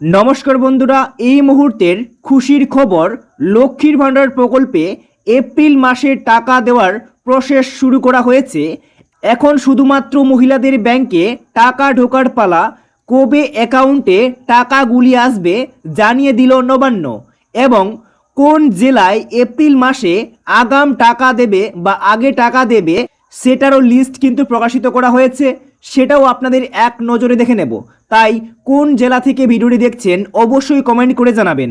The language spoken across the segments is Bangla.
নমস্কার বন্ধুরা, এই মুহূর্তের খুশির খবর, লক্ষ্মীর ভাণ্ডার প্রকল্পে এপ্রিল মাসে টাকা দেওয়ার প্রসেস শুরু করা হয়েছে। এখন শুধুমাত্র মহিলাদের ব্যাংকে টাকা ঢোকার পালা, কবে অ্যাকাউন্টে টাকাগুলি আসবে জানিয়ে দিল নবান্ন এবং কোন জেলায় এপ্রিল মাসে আগাম টাকা দেবে বা আগে টাকা দেবে সেটারও লিস্ট কিন্তু প্রকাশিত করা হয়েছে। সেটাও আপনাদের এক নজরে দেখে নেব। তাই কোন জেলা থেকে ভিডিওটি দেখছেন অবশ্যই কমেন্ট করে জানাবেন।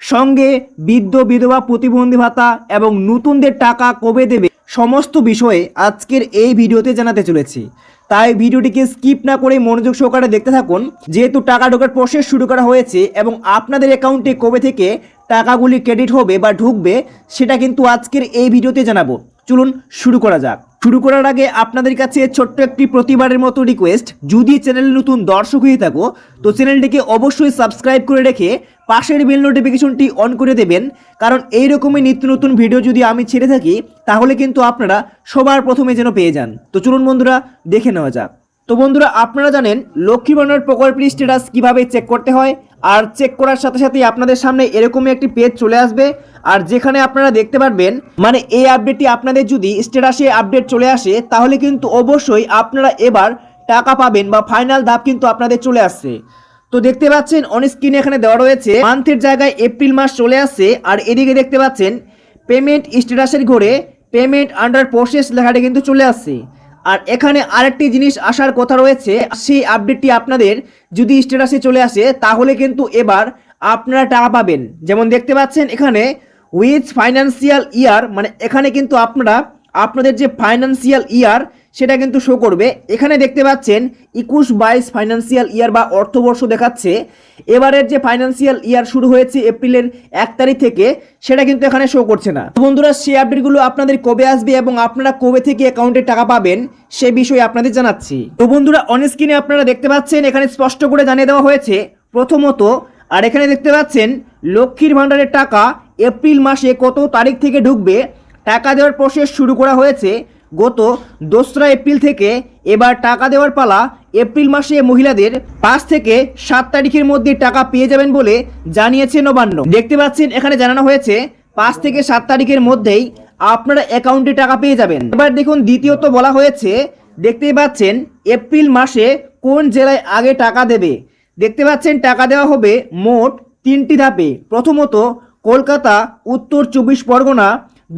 সঙ্গে বৃদ্ধ, বিধবা, প্রতিবন্ধী ভাতা এবং নতুনদের টাকা কবে দেবে সমস্ত বিষয়ে আজকের এই ভিডিওতে জানাতে চলেছি। তাই ভিডিওটিকে স্কিপ না করে মনোযোগ সহকারে দেখতে থাকুন। যেহেতু টাকা ঢোকার প্রসেস শুরু করা হয়েছে এবং আপনাদের অ্যাকাউন্টে কবে থেকে টাকাগুলি ক্রেডিট হবে বা ঢুকবে, সেটা কিন্তু আজকের এই ভিডিওতে জানাব। চলুন শুরু করা যাক। শুরু করার আগে আপনাদের কাছে ছোট্ট একটি প্রতিবারের মতো রিকোয়েস্ট যদি চ্যানেল নতুন দর্শক হয়ে থাকো, তো চ্যানেলটিকে অবশ্যই সাবস্ক্রাইব করে রেখে পাশের বেল নোটিফিকেশনটি অন করে দেবেন। কারণ এই রকমই নিত্য নতুন ভিডিও যদি আমি ছেড়ে থাকি, তাহলে কিন্তু আপনারা সবার প্রথমে যেন পেয়ে যান। তো চলুন বন্ধুরা, দেখে নেওয়া যাক। তো বন্ধুরা, আপনারা জানেন লক্ষ্মী ভাণ্ডার প্রকল্পের স্ট্যাটাস কীভাবে চেক করতে হয়? আর চেক করার সাথে সাথে আপনাদের সামনে এরকমই একটি পেজ চলে আসবে। আর যেখানে আপনারা দেখতে পারবেন মানে এই আপডেটটি আপনাদের যদি স্ট্যাটাসে আপডেট চলে আসে, তাহলে কিন্তু অবশ্যই আপনারা এবার টাকা পাবেন বা ফাইনাল ধাপ কিন্তু আপনাদের চলে আসছে। তো দেখতে পাচ্ছেন অন স্ক্রিনে এখানে দেওয়া রয়েছে মান্থের জায়গায় এপ্রিল মাস চলে আসছে। আর এদিকে দেখতে পাচ্ছেন পেমেন্ট স্ট্যাটাসের ঘরে পেমেন্ট আন্ডার প্রসেস লেখাটা কিন্তু চলে আসছে। আর এখানে আরেকটি জিনিস আসার কথা রয়েছে, সেই আপডেটটি আপনাদের যদি স্ট্যাটাসে চলে আসে, তাহলে কিন্তু এবার আপনারা টাকা পাবেন। যেমন দেখতে পাচ্ছেন এখানে উইথ ফাইন্যান্সিয়াল ইয়ার মানে এখানে কিন্তু আপনারা আপনাদের যে ফাইন্যান্সিয়াল ইয়ার সেটা কিন্তু শো করবে। এখানে দেখতে পাচ্ছেন, একুশ বাইশ ফাইন্যান্সিয়াল ইয়ার বা অর্থবর্ষ দেখাচ্ছে। এবারের যে ফাইন্যান্সিয়াল ইয়ার শুরু হয়েছে এপ্রিলের এক তারিখ থেকে, সেটা কিন্তু এখানে শো করছে না। বন্ধুরা, সেই আপডেটগুলো আপনাদের কবে আসবে এবং আপনারা কবে থেকে অ্যাকাউন্টে টাকা পাবেন, সে বিষয়ে আপনাদের জানাচ্ছি। তো বন্ধুরা অন স্ক্রিনে আপনারা দেখতে পাচ্ছেন, এখানে স্পষ্ট করে জানিয়ে দেওয়া হয়েছে, প্রথমত, আর এখানে দেখতে পাচ্ছেন, লক্ষ্মীর ভাণ্ডারের টাকা এপ্রিল মাসে কত তারিখ থেকে ঢুকবে, টাকা দেওয়ার প্রসেস শুরু করা হয়েছে। গত দোসরা এপ্রিল থেকে এবার টাকা দেওয়ার পালা এপ্রিল মাসে মহিলাদের পাঁচ থেকে সাত তারিখের মধ্যে টাকা পেয়ে যাবেন বলে জানিয়েছে নবান্ন। দেখতে পাচ্ছেন, এখানে জানানো হয়েছে, পাঁচ থেকে সাত তারিখের মধ্যেই আপনারা অ্যাকাউন্টে টাকা পেয়ে যাবেন। এবার দেখুন, দ্বিতীয়ত বলা হয়েছে, দেখতেই পাচ্ছেন, এপ্রিল মাসে কোন জেলায় আগে টাকা দেবে? দেখতে পাচ্ছেন, টাকা দেওয়া হবে মোট তিনটি ধাপে। প্রথমত, কলকাতা, উত্তর চব্বিশ পরগনা,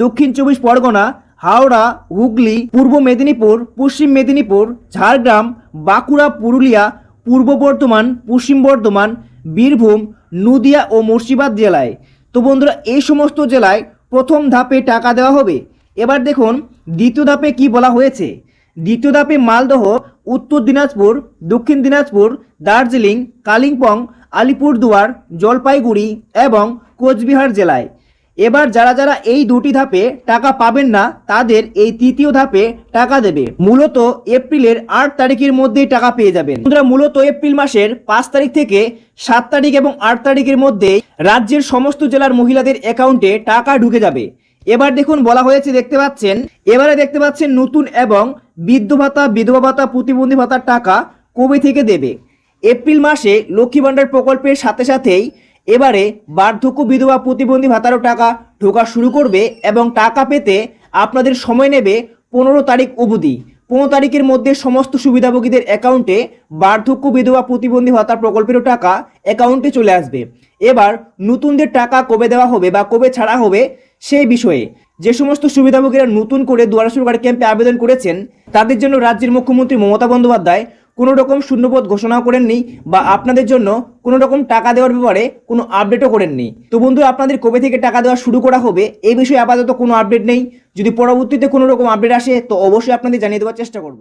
দক্ষিণ চব্বিশ পরগনা হাওড়া, হুগলি, পূর্ব মেদিনীপুর, পশ্চিম মেদিনীপুর, ঝাড়গ্রাম, বাঁকুড়া, পুরুলিয়া, পূর্ব বর্ধমান, পশ্চিম বর্ধমান, বীরভূম, নদিয়া ও মুর্শিদাবাদ জেলায়। তো বন্ধুরা, এই সমস্ত জেলায় প্রথম ধাপে টাকা দেওয়া হবে। এবার দেখুন, দ্বিতীয় ধাপে কি বলা হয়েছে? দ্বিতীয় ধাপে মালদহ, উত্তর দিনাজপুর, দক্ষিণ দিনাজপুর, দার্জিলিং, কালিম্পং, আলিপুরদুয়ার, জলপাইগুড়ি এবং কোচবিহার জেলায়। এবার যারা যারা এই দুটি ধাপে টাকা পাবেন না, তাদের এই তৃতীয় ধাপে টাকা দেবে। মূলত এপ্রিলের আট তারিখের মধ্যেই টাকা পেয়ে যাবেন। বন্ধুরা, মূলত এপ্রিল মাসের পাঁচ তারিখ থেকে সাত তারিখ এবং আট তারিখের মধ্যে রাজ্যের সমস্ত জেলার মহিলাদের অ্যাকাউন্টে টাকা ঢুকে যাবে। এবার দেখুন, বলা হয়েছে, দেখতে পাচ্ছেন, এবারে দেখতে পাচ্ছেন নতুন এবং বৃদ্ধ ভাতা, বিধবা ভাতা, প্রতিবন্ধী ভাতার টাকা কবে থেকে দেবে? এপ্রিল মাসে লক্ষ্মী ভাণ্ডার প্রকল্পের সাথে সাথেই এবারে বার্ধক্য বিধবা প্রতিবন্ধী ভাতারও টাকা ঢোকা শুরু করবে এবং টাকা পেতে আপনাদের সময় নেবে পনেরো তারিখ অবধি। পনেরো তারিখের মধ্যে সমস্ত সুবিধাভোগীদের অ্যাকাউন্টে বার্ধক্য বিধবা প্রতিবন্ধী ভাতা প্রকল্পেরও টাকা অ্যাকাউন্টে চলে আসবে। এবার নতুনদের টাকা কবে দেওয়া হবে বা কবে ছাড়া হবে সেই বিষয়ে যে সমস্ত সুবিধাভোগীরা নতুন করে দুয়ারা সরকার ক্যাম্পে আবেদন করেছেন, তাদের জন্য রাজ্যের মুখ্যমন্ত্রী মমতা বন্দ্যোপাধ্যায় কোনো রকম শূন্যপদ ঘোষণাও করেননি বা আপনাদের জন্য কোনো রকম টাকা দেওয়ার ব্যাপারে কোনো আপডেটও করেননি। তো বন্ধু, আপনাদের কবে থেকে টাকা দেওয়া শুরু করা হবে এই বিষয়ে আপাতত কোনো আপডেট নেই। যদি পরবর্তীতে কোনো রকম আপডেট আসে, তো অবশ্যই আপনাদের জানিয়ে দেওয়ার চেষ্টা করব।